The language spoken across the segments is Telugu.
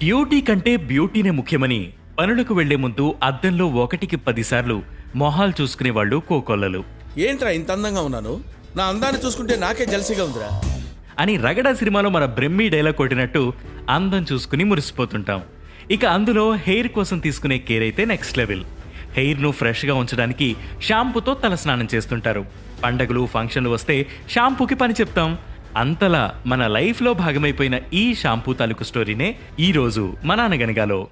డ్యూటీ కంటే బ్యూటీనే ముఖ్యమని పనులకు వెళ్ళే ముందు అద్దంలో ఒకటికి పదిసార్లు మొహాలు చూసుకునే వాళ్ళు కోకొల్లలు. ఏంట్రా ఇంత అందంగా ఉన్నాను? నా అందాన్ని చూసుకుంటే నాకే జలసిగా ఉందిరా. అని రగడ సినిమాలో మన బ్రహ్మి డైలాగ్ కొట్టినట్టు అందం చూసుకుని మురిసిపోతుంటాం. ఇక అందులో హెయిర్ కోసం తీసుకునే కేర్ అయితే నెక్స్ట్ లెవెల్ హెయిర్ను ఫ్రెష్గా ఉంచడానికి షాంపూతో తలస్నానం చేస్తుంటారు. పండగలు ఫంక్షన్లు వస్తే షాంపూకి పని చెప్తాం. అంతలా మన లైఫ్లో భాగమైపోయిన ఈ షాంపూ తాలూకు స్టోరీనే ఈరోజు మన అనగనగాలో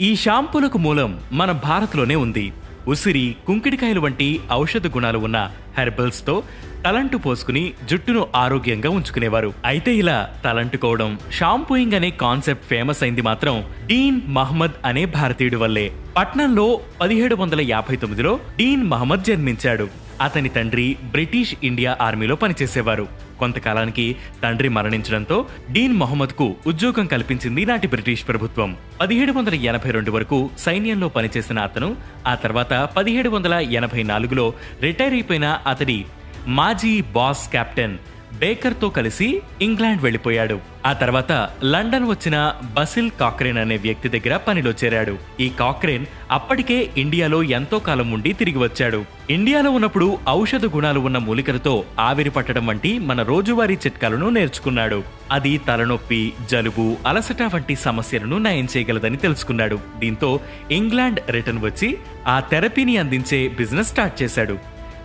ఈ షాంపూలకు మూలం మన భారత్లోనే ఉంది. ఉసిరి కుంకిడికాయలు వంటి ఔషధ గుణాలు ఉన్న హెర్బల్స్తో తలంటు పోసుకుని జుట్టును ఆరోగ్యంగా ఉంచుకునేవారు. అయితే ఇలా తలంటుకోవడం షాంపూయింగ్ అనే కాన్సెప్ట్ ఫేమస్ అయింది మాత్రం డీన్ మహమ్మద్ అనే భారతీయుడి వల్లే. పట్నంలో పదిహేడు వందల యాభై తొమ్మిదిలో డీన్ మహమ్మద్ జన్మించాడు. అతని తండ్రి బ్రిటిష్ ఇండియా ఆర్మీలో పనిచేసేవారు. కొంతకాలానికి తండ్రి మరణించడంతో డీన్ మొహమ్మద్కు ఉద్యోగం కల్పించింది నాటి బ్రిటిష్ ప్రభుత్వం. పదిహేడు వందల ఎనభై రెండు వరకు సైన్యంలో పనిచేసిన అతను ఆ తర్వాత పదిహేడు వందల ఎనభై నాలుగులో రిటైర్ అయిపోయిన అతడి మాజీ బాస్ కెప్టెన్ బేకర్తో కలిసి ఇంగ్లాండ్ వెళ్ళిపోయాడు. ఆ తర్వాత లండన్ వచ్చిన బసిల్ కాక్రేన్ అనే వ్యక్తి దగ్గర పనిలో చేరాడు. ఈ కాక్రేన్ అప్పటికే ఇండియాలో ఎంతో కాలం ఉండి తిరిగి వచ్చాడు. ఇండియాలో ఉన్నప్పుడు ఔషధ గుణాలు ఉన్న మూలికలతో ఆవిరి పట్టడం వంటి మన రోజువారీ చిట్కాలను నేర్చుకున్నాడు. అది తలనొప్పి జలుబు అలసట వంటి సమస్యలను నయం చేయగలదని తెలుసుకున్నాడు. దీంతో ఇంగ్లాండ్ రిటర్న్ వచ్చి ఆ థెరపీని అందించే బిజినెస్ స్టార్ట్ చేశాడు.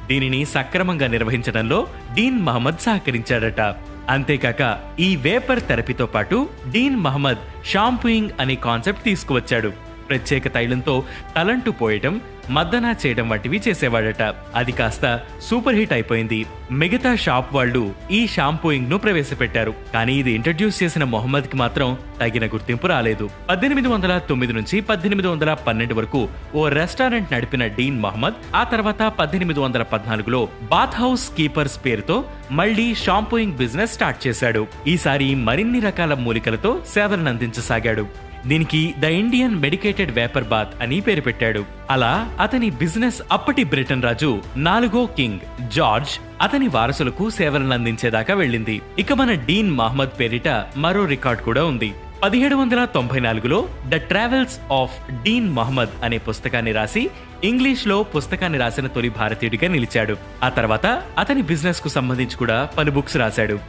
దీనిని సక్రమంగా నిర్వహించడంలో డీన్ మహమ్మద్ సహకరించాడట. అంతేకాక ఈ వేపర్ థెరపీతో పాటు డీన్ మహమ్మద్ షాంపూయింగ్ అనే కాన్సెప్ట్ తీసుకువచ్చాడు. ప్రత్యేక తైలంతో తలంటు పోయటం మద్దనా చేయడం వంటివి చేసేవాడట. అది కాస్త సూపర్ హిట్ అయిపోయింది. మిగతా షాప్ వాళ్ళు ఈ షాంపూయింగ్ను ప్రవేశపెట్టారు. కానీ ఇది ఇంట్రడ్యూస్ చేసిన మొహమ్మద్కి మాత్రం తగిన గుర్తింపు రాలేదు. పద్దెనిమిది వందల తొమ్మిది నుంచి పద్దెనిమిది వందల పన్నెండు వరకు ఓ రెస్టారెంట్ నడిపిన డీన్ మహమ్మద్ ఆ తర్వాత పద్దెనిమిది వందల పద్నాలుగులో బాత్ హౌస్ కీపర్స్ పేరుతో మళ్ళీ షాంపూయింగ్ బిజినెస్ స్టార్ట్ చేశాడు. ఈసారి మరిన్ని రకాల మూలికలతో సేవలను అందించసాగాడు. దీనికి the Indian medicated vapour bath అని పేరు పెట్టాడు. అలా అతని బిజినెస్ అప్పటి బ్రిటన్ రాజు నాలుగో కింగ్ జార్జ్ అతని వారసులకు సేవలను అందించేదాకా వెళ్ళింది. ఇక మన డీన్ మహమ్మద్ పేరిట మరో రికార్డ్ కూడా ఉంది. పదిహేడు వందల తొంభై నాలుగులో the travels of Dean Mahomed అనే పుస్తకాన్ని రాసి ఇంగ్లీష్లో పుస్తకాన్ని రాసిన తొలి భారతీయుడిగా నిలిచాడు. ఆ తర్వాత అతని బిజినెస్కు సంబంధించి కూడా పలు బుక్స్ రాశాడు.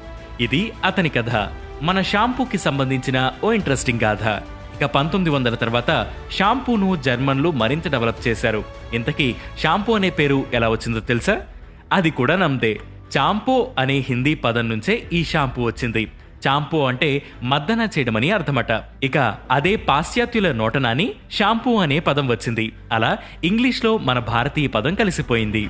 ఇది అతని కథ. మన షాంపూకి సంబంధించిన ఓ ఇంట్రెస్టింగ్ గాథ. ఇక పంతొమ్మిది వందల తర్వాత షాంపూను జర్మన్లు మరింత డెవలప్ చేశారు. ఇంతకీ షాంపూ అనే పేరు ఎలా వచ్చిందో తెలుసా? అది కూడా నమ్దే. చాంపో అనే హిందీ పదం నుంచే ఈ షాంపూ వచ్చింది. చాంపో అంటే మద్దన చేయడమని అర్థమట. ఇక అదే పాశ్చాత్యుల నోటనాని షాంపూ అనే పదం వచ్చింది. అలా ఇంగ్లీష్లో మన భారతీయ పదం కలిసిపోయింది.